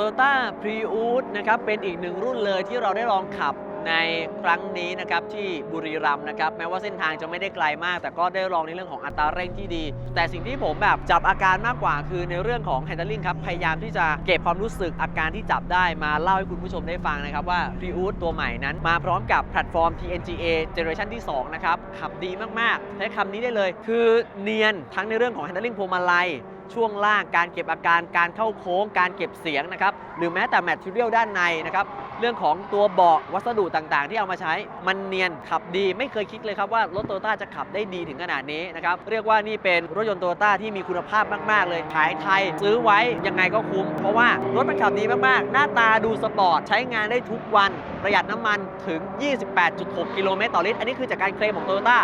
Toyota Prius นะครับเป็นอีกหนึ่งรุ่นเลยที่เราได้ลองขับในครั้งนี้นะครับที่บุรีรัมย์นะครับแม้ว่าเส้นทางจะไม่ได้ไกลมาก แต่ก็ได้ลองในเรื่องของอัตราเร่งที่ดี แต่สิ่งที่ผมแบบจับอาการมากกว่าคือในเรื่องของ handling ครับพยายามที่จะเก็บความรู้สึกอาการที่จับได้มาเล่าให้คุณผู้ชมได้ฟังนะครับว่า Prius ตัวใหม่นั้น มาพร้อมกับแพลตฟอร์ม TNGA Generation ที่2นะครับขับดีมากๆใช้คำนี้ได้เลย คือเนียนทั้งในเรื่องของ handling พวงมาลัย ช่วงล่างการเก็บอาการการเข้าโค้ง การเก็บเสียงนะครับหรือแม้แต่แมทเทียลด้านในนะครับเรื่องของตัวเบาะวัสดุต่างๆ ที่เอามาใช้มันเนียนขับดี ไม่เคยคิดเลยครับว่ารถโตโยต้าจะขับได้ดีถึงขนาดนี้นะครับเรียกว่านี่เป็นรถยนต์โตโยต้าที่มีคุณภาพมาก ๆ เลยขายไทย ซื้อไว้ยังไงก็คุ้ม เพราะว่ารถมันขับดีมาก ๆ หน้าตาดูสปอร์ต ใช้งานได้ทุกวันประหยัดน้ำมันถึง 28.6 กิโลเมตรต่อลิตร อันนี้คือจากการเคลมของโตโยต้า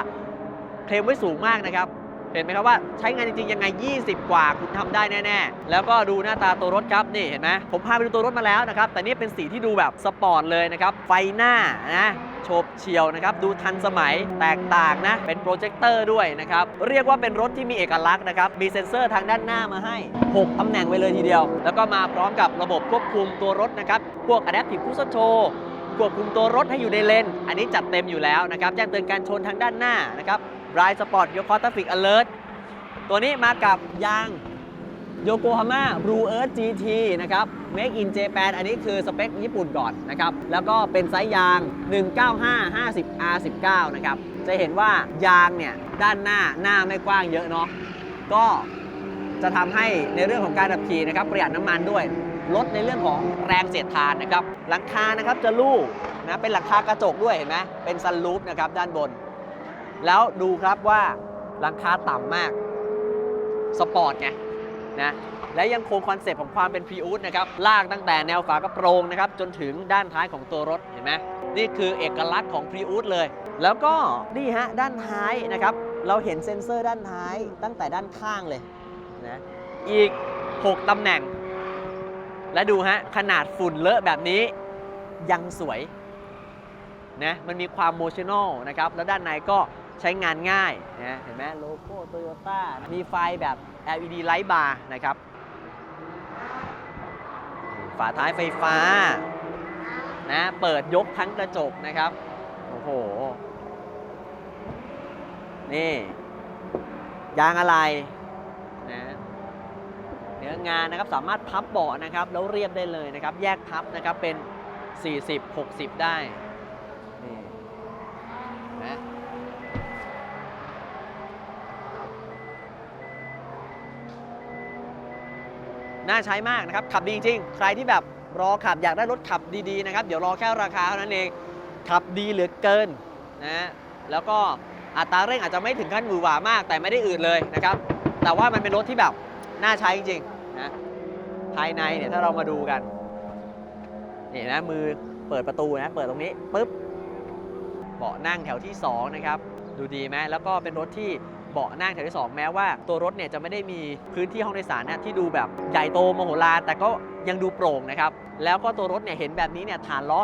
เคลมไว้สูงมากนะครับ เห็นไหมครับว่าใช้งานจริงๆยังไง 20 กว่าคุณทำได้แน่ๆ แล้วก็ดูหน้าตาตัวรถครับนี่เห็นไหมผมพาไปดูตัวรถมาแล้วนะครับ แต่นี่เป็นสีที่ดูแบบสปอร์ตเลยนะครับ ไฟหน้านะโฉบเฉียวนะครับดูทันสมัยแตกต่างนะ เป็นโปรเจคเตอร์ด้วยนะครับ เรียกว่าเป็นรถที่มีเอกลักษณ์นะครับ มีเซ็นเซอร์ทางด้านหน้ามาให้ 6 ตำแหน่งไว้เลยทีเดียว แล้วก็มาพร้อมกับระบบควบคุมตัวรถนะครับ พวก Adaptive Cruise Control ควบคุมตัวรถให้อยู่ในเลน อันนี้จัดเต็มอยู่แล้วนะครับ แจ้งเตือนการชนทางด้านหน้านะครับ Blind Spot Yo c o Traffic Alert ตัวนี้มากับยาง Yokohama Blue Earth GT นะครับ Make in Japan อันนี้คือสเปคญี่ปุ่นก่อนนะครับ แล้วก็เป็นไซส์ยาง 195 50 R19 นะครับ จะเห็นว่ายางเนี่ยด้านหน้าหน้าไม่กว้างเยอะเนาะ ก็จะทำให้ในเรื่องของการขับขี่นะครับประหยัดน้ำมันด้วย ลดในเรื่องของแรงเสียดทานนะครับ หลังคานะครับจะลู่นะเป็นหลังคากระจกด้วยเห็นไหมเป็นซันรูฟนะครับด้านบน แล้วดูครับว่าหลังคาต่ำมากสปอร์ตไงนะและยังคงคอนเซปต์ของความเป็นพรีอูดนะครับลากตั้งแต่แนวฝากระโปรงนะครับจนถึงด้านท้ายของตัวรถเห็นไหมนี่คือเอกลักษณ์ของพรีอูดเลย แล้วก็นี่ฮะด้านท้ายนะครับเราเห็นเซ็นเซอร์ด้านท้ายตั้งแต่ด้านข้างเลยนะอีก 6ตำแหน่ง และดูฮะขนาดฝุ่นเลอะแบบนี้ยังสวยนะมันมีความโมชั่นอลนะครับแล้วด้านในก็ ใช้งานง่ายนะเห็นไหมโลโก้โตโยต้ามีไฟแบบ LED Light Bar นะครับ ฝาท้ายไฟฟ้านะเปิดยกทั้งกระจกนะครับ โอ้โห นี่ ยางอะไรนะเนื้องานนะครับสามารถพับเบาะนะครับ แล้วเรียบได้เลยนะครับ แยกพับนะครับเป็น 40 60 ได้ นี่นะ น่าใช้มากนะครับ ขับดีจริง ใครที่แบบรอขับอยากได้รถขับดีๆนะครับ เดี๋ยวรอแค่ราคาเท่านั้นเอง ขับดีเหลือเกินนะแล้วก็อัตราเร่งอาจจะไม่ถึงขั้นหวือหวามาก แต่ไม่ได้อืดเลยนะครับ แต่ว่ามันเป็นรถที่แบบน่าใช้จริงๆนะภายในเนี่ยถ้าเรามาดูกันนี่นะมือเปิดประตูนะเปิดตรงนี้ปุ๊บเบาะนั่งแถวที่สองนะครับดูดีไหมแล้วก็เป็นรถที่ เบาะนั่งแถวที่ 2 แม้ว่าตัวรถเนี่ยจะไม่ได้มีพื้นที่ห้องโดยสารนะที่ดูแบบใหญ่โตมโหฬารแต่ก็ยังดูโปร่งนะครับ แล้วก็ตัวรถเนี่ยเห็นแบบนี้เนี่ยฐานล้อ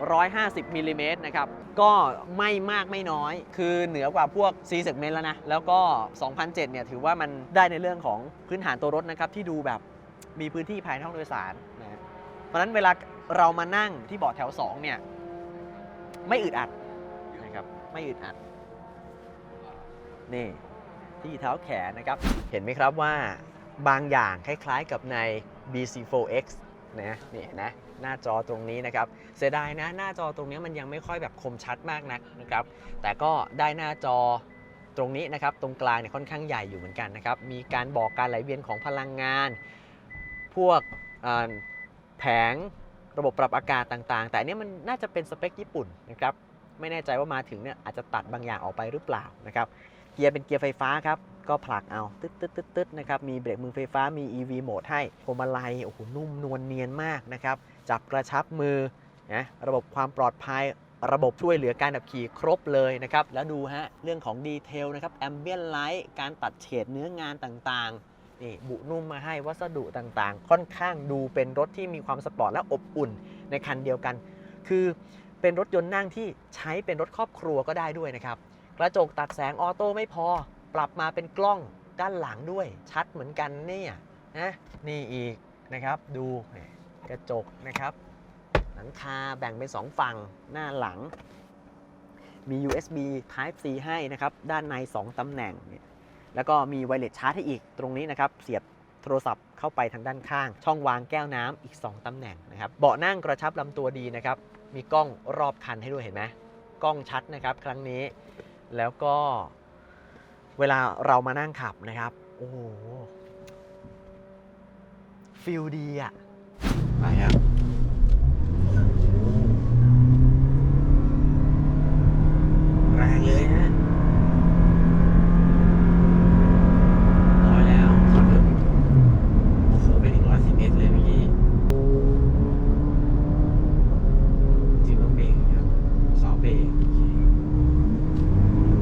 2,750มิลลิเมตรนะครับ ก็ไม่มากไม่น้อย คือเหนือกว่าพวก C segment แล้วนะ แล้วก็ 2,007เนี่ยถือว่ามันได้ในเรื่องของพื้นฐานตัวรถนะครับ ที่ดูแบบมีพื้นที่ภายในห้องโดยสารนะเพราะฉะนั้นเวลาเรามานั่งที่เบาะแถว 2 เนี่ย ไม่อึดอัดนะครับไม่อึดอัด นี่ที่เท้าแขนนะครับ เห็นไหมครับว่าบางอย่างคล้ายๆกับใน BC4X นะนี่นะหน้าจอตรงนี้นะครับ เสียดายนะหน้าจอตรงนี้มันยังไม่ค่อยแบบคมชัดมากนักนะครับ แต่ก็ได้หน้าจอตรงนี้นะครับ ตรงกลางเนี่ยค่อนข้างใหญ่อยู่เหมือนกันนะครับ มีการบอกการไหลเวียนของพลังงาน พวกแผงระบบปรับอากาศต่าง ๆ แต่อันนี้มันน่าจะเป็นสเปคญี่ปุ่นนะครับ ไม่แน่ใจว่ามาถึงเนี่ยอาจจะตัดบางอย่างออกไปหรือเปล่านะครับ เกียร์เป็นเกียร์ไฟฟ้าครับ ก็ผลักเอาตึ๊ดตึ๊ดตึ๊ดตึ๊ดนะครับ มีเบรกมือไฟฟ้า มี EV โหมดให้พวงมาลัย โอ้โห นุ่มนวลเนียนมากนะครับ จับกระชับมือนะระบบความปลอดภัย ระบบช่วยเหลือการขับขี่ครบเลยนะครับ แล้วดูฮะ เรื่องของดีเทลนะครับ แอมเบียนไลท์ การตัดเฉดเนื้องานต่างๆ นี่ บุนุ่มมาให้ วัสดุต่างๆ ค่อนข้างดูเป็นรถที่มีความสปอร์ตและอบอุ่นในคันเดียวกัน คือเป็นรถยนต์นั่งที่ใช้เป็นรถครอบครัวก็ได้ด้วยนะครับ กระจกตัดแสงออโต้ไม่พอ ปรับมาเป็นกล้องด้านหลังด้วย ชัดเหมือนกันเนี่ยนะนี่อีกนะครับดูกระจกนะครับ หลังคาแบ่งเป็น 2 ฝั่งหน้าหลัง มี USB Type C ให้นะครับ ด้านใน 2 ตำแหน่งเนี่ยแล้วก็มีไวเลสชาร์จให้อีกตรงนี้นะครับ เสียบโทรศัพท์เข้าไปทางด้านข้าง ช่องวางแก้วน้ำอีก 2ตำแหน่งนะครับ เบาะนั่งกระชับลำตัวดีนะครับ มีกล้องรอบคันให้ด้วยเห็นไหมกล้องชัดนะครับ ครั้งนี้ แล้วก็เวลาเรามานั่งขับนะครับ โอ้โหฟิลดีอะไปครับ แรงเลยฮะร้อยแล้วขับรถโอ้โหไปถึงร้อยสิบเอ็ดเลยเมื่อกี้จริงต้องเบรกครับซอฟต์เบรกโอเค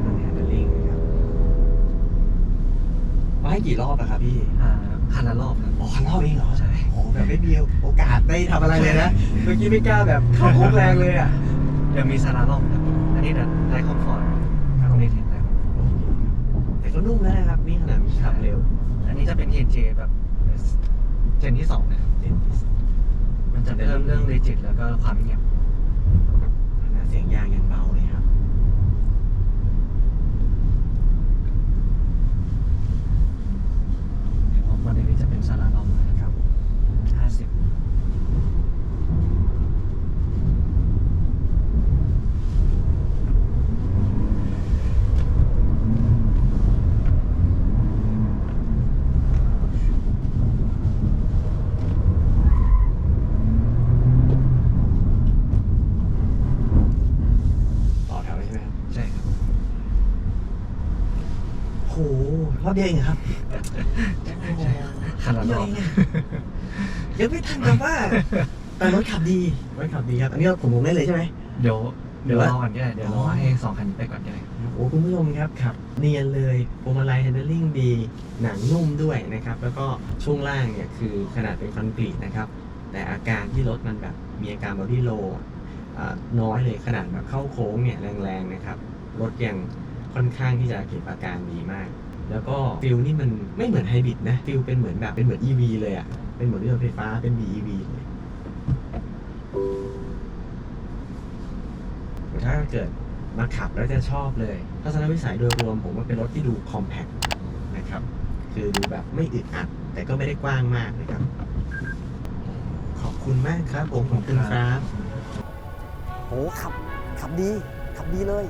อันนี้เป็นลิงครับว่า ให้กี่รอบอะครับพี่อ่าคันละรอบครับ อ๋อคันรอบเองเหรอใช่ โอ้แบบไม่มีโอกาสได้ทำอะไรเลยนะ เมื่อกี้ไม่กล้าแบบเข้าโค้งแรงเลยอะเดี๋ยวมีซาลารอบครับ อันนี้เดี๋ยวได้คอมฟอร์ตตรงนี้เห็นได้คอมฟอร์ตแต่ก็นุ่มแล้วนะครับ นี่ขนาดขับเร็วอันนี้จะเป็น TNJ แบบเจนที่สองนะครับ มันจะเพิ่มเรื่องเรจิตแล้วก็ความเงียบ ขนาดเสียงยางยังเบาเลยครับ ออกมาในนี้จะเป็นซาลารอบนะครับห้าสิบ ต่อแถวเลยใช่ไหมครับ ใช่ครับ โห รอบเดียวเองเหรอครับคันละรอบยังไม่ทันแบบว่า แต่รถขับดีรถขับดีครับ อันนี้เราผมลงได้เลยใช่ไหม เดี๋ยวเดี๋ยวหรือว่ารอก่อนก็ได้เดี๋ยวรอให้สองคันไปก่อนก็ได้ โอ้คุณผู้ชมครับขับ เนียนเลยพวงมาลัยแฮนด์ลิ่งดีหนังนุ่มด้วยนะครับ แล้วก็ช่วงล่างเนี่ยคือขนาดเป็นคอนกรีตนะครับ แต่อาการที่รถมันแบบมีอาการบอดี้โลน้อยเลยขนาดแบบเข้าโค้งเนี่ยแรงๆนะครับรถยังค่อนข้างที่จะเก็บอาการดีมาก แล้วก็ฟิลนี่มันไม่เหมือนไฮบริดนะฟิลเป็นเหมือนแบบเป็นเหมือน EV เลยอะเป็นเหมือนรถยนต์ไฟฟ้าเป็น BEV เลยถ้าเกิดมาขับแล้วจะชอบเลยทัศนวิสัยโดยรวมผมว่าเป็นรถที่ดูคอมแพคนะครับ คือดูแบบไม่อึดอัด แต่ก็ไม่ได้กว้างมากนะครับ ขอบคุณมากครับผมขอบคุณครับโอ้ขับขับดี ขับดีเลย